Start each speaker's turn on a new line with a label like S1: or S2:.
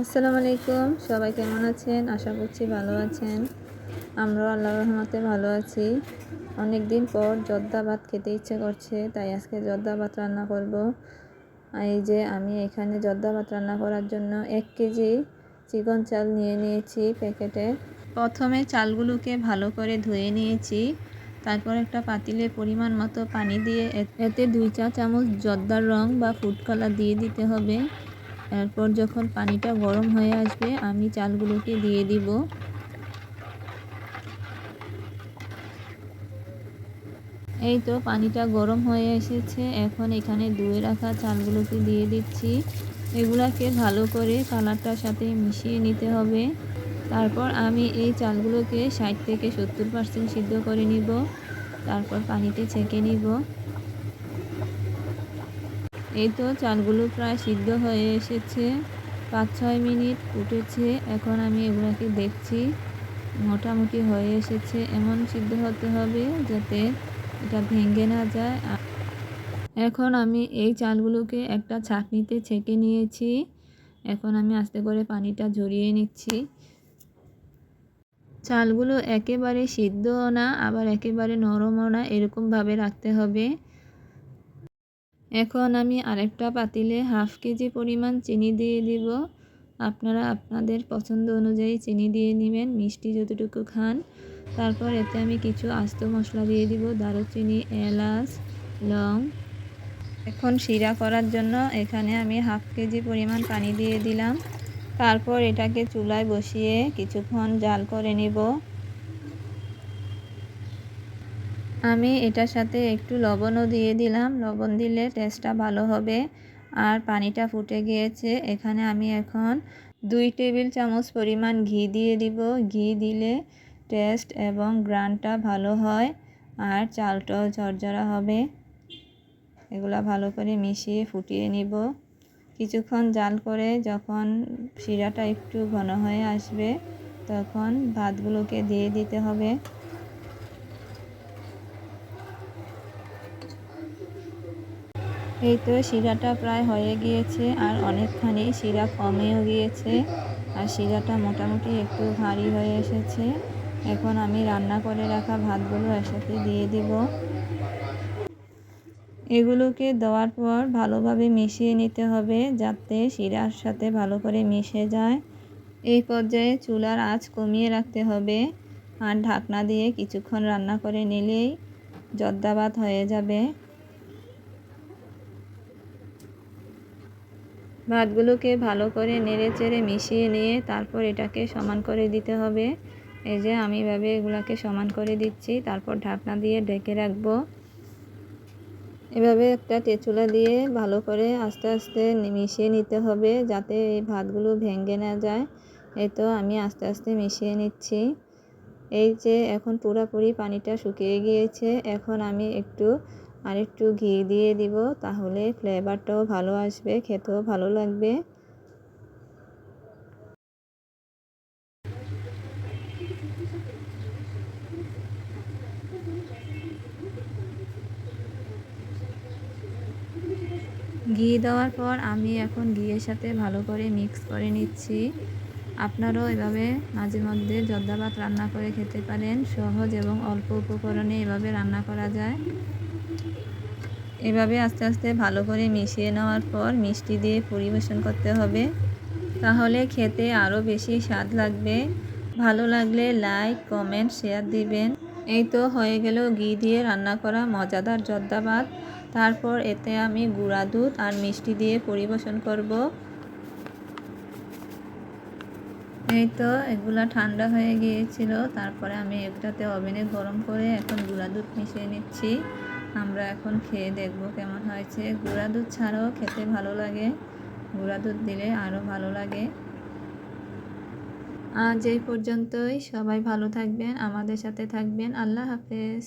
S1: আসসালামু আলাইকুম। সবাই কেমন আছেন? আশা করছি ভালো আছেন। আমরাও আল্লাহ রহমতে ভালো আছি। অনেক দিন পর জর্দা ভাত খেতে ইচ্ছে করছে, তাই আজকে জর্দা ভাত রান্না করব। এই যে আমি এখানে জর্দা ভাত রান্না করার জন্য এক কেজি চিকন চাল নিয়ে নিয়েছি প্যাকেটে। প্রথমে চালগুলোকে ভালো করে ধুয়ে নিয়েছি। তারপর একটা পাতিলে পরিমাণ মতো পানি দিয়ে এতে দুই চা চামচ জর্দার রং বা ফুড কালার দিয়ে দিতে হবে। এরপর যখন পানিটা গরম হয়ে আসবে, আমি চালগুলোকে দিয়ে দিব। এই তো পানিটা গরম হয়ে এসেছে। এখন এখানে ধুয়ে রাখা চালগুলোকে দিয়ে দিচ্ছি। এগুলাকে ভালো করে কালারটার সাথে মিশিয়ে নিতে হবে। তারপর আমি এই চালগুলোকে ষাট থেকে সত্তর পার্সেন্ট সিদ্ধ করে নিব। তারপর পানিতে ছেঁকে নিব। এই তো চালগুলো প্রায় সিদ্ধ হয়ে এসেছে। পাঁচ ছয় মিনিট উঠেছে এখন আমি এগুলোকে দেখছি। মোটামুটি হয়ে এসেছে। এমন সিদ্ধ হতে হবে যাতে এটা ভেঙে না যায়। এখন আমি এই চালগুলোকে একটা ছাঁকনিতে ছেঁকে নিয়েছি। এখন আমি আস্তে করে পানিটা ঝরিয়ে নিচ্ছি। চালগুলো একেবারে সিদ্ধও না, আবার একেবারে নরমও না, এরকমভাবে রাখতে হবে। এখন আমি আরেকটা পাতিলে হাফ কেজি পরিমাণ চিনি দিয়ে দিব। আপনারা আপনাদের পছন্দ অনুযায়ী চিনি দিয়ে নেবেন, মিষ্টি যতটুকু খান। তারপর এতে আমি কিছু আস্ত মশলা দিয়ে দিব, দারুচিনি, এলাচ, লং। এখন শিরা করার জন্য এখানে আমি হাফ কেজি পরিমাণ পানি দিয়ে দিলাম। তারপর এটাকে চুলায় বসিয়ে কিছুক্ষণ জাল করে নিব। আমি এটার সাথে একটু লবণও দিয়ে দিলাম। লবণ দিলে টেস্টটা ভালো হবে। আর পানিটা ফুটে গিয়েছে। এখানে আমি এখন দুই টেবিল চামচ পরিমাণ ঘি দিয়ে দিব। ঘি দিলে টেস্ট এবং গ্রানটা ভালো হয় আর চালটাও ঝরঝরা হবে। এগুলা ভালো করে মিশিয়ে ফুটিয়ে নিব। কিছুক্ষণ জাল করে যখন শিরাটা একটু ঘন হয়ে আসবে তখন ভাতগুলোকে দিয়ে দিতে হবে। এই তো শিরাটা প্রায় হয়ে গিয়েছে আর অনেকখানি শিরা কমেও গিয়েছে। আর শিরাটা মোটামুটি একটু ভারী হয়ে এসেছে। এখন আমি রান্না করে রাখা ভাতগুলো একসাথে দিয়ে দিব। এগুলোকে দেওয়ার পর ভালোভাবে মিশিয়ে নিতে হবে যাতে শিরার সাথে ভালো করে মিশে যায়। এই পর্যায়ে চুলার আঁচ কমিয়ে রাখতে হবে আর ঢাকনা দিয়ে কিছুক্ষণ রান্না করে নিলেই জর্দাবাত হয়ে যাবে। ভাতগুলোকে ভালো করে নেড়ে চেড়ে মিশিয়ে নিয়ে তারপর এটাকে সমান করে দিতে হবে। এই যে আমি এভাবে এগুলাকে সমান করে দিচ্ছি। তারপর ঢাকনা দিয়ে ঢেকে রাখব। এভাবে একটা তেঁচুলা দিয়ে ভালো করে আস্তে আস্তে মিশিয়ে নিতে হবে যাতে এই ভাতগুলো ভেঙে না যায়। এই তো আমি আস্তে আস্তে মিশিয়ে নিচ্ছি। এই যে এখন পুরোপুরি পানিটা শুকিয়ে গিয়েছে। এখন আমি একটু আর একটু ঘি দিয়ে দিব, তাহলে ফ্লেভারটাও ভালো আসবে, খেতেও ভালো লাগবে। ঘি দেওয়ার পর আমি এখন ঘিয়ের সাথে ভালো করে মিক্স করে নিচ্ছি। আপনারাও এভাবে মাঝে মধ্যে জর্দা ভাত রান্না করে খেতে পারেন, সহজ এবং অল্প উপকরণে এভাবে রান্না করা যায়। এভাবে আস্তে আস্তে ভালো করে মিশিয়ে নেওয়ার পর মিষ্টি দিয়ে পরিবেশন করতে হবে। তাহলে খেতে আরও বেশি স্বাদ লাগবে। ভালো লাগলে লাইক, কমেন্ট, শেয়ার দিবেন। এই তো হয়ে গেল ঘি দিয়ে রান্না করা মজাদার জর্দা ভাত তারপর এতে আমি গুঁড়া দুধ আর মিষ্টি দিয়ে পরিবেশন করব। এই তো, এগুলা ঠান্ডা হয়ে গিয়েছিল। তারপরে আমি একটাতে ওভেনে গরম করে এখন গুঁড়া দুধ মিশিয়ে নিচ্ছি। আমরা এখন খেয়ে দেখব কেমন হয়েছে। গুঁড়া দুধ ছাড়াও খেতে ভালো লাগে। গুঁড়া দুধ দিলে আরও ভালো লাগে। আজ এই পর্যন্তই। সবাই ভালো থাকবেন, আমাদের সাথে থাকবেন। আল্লাহ হাফেজ।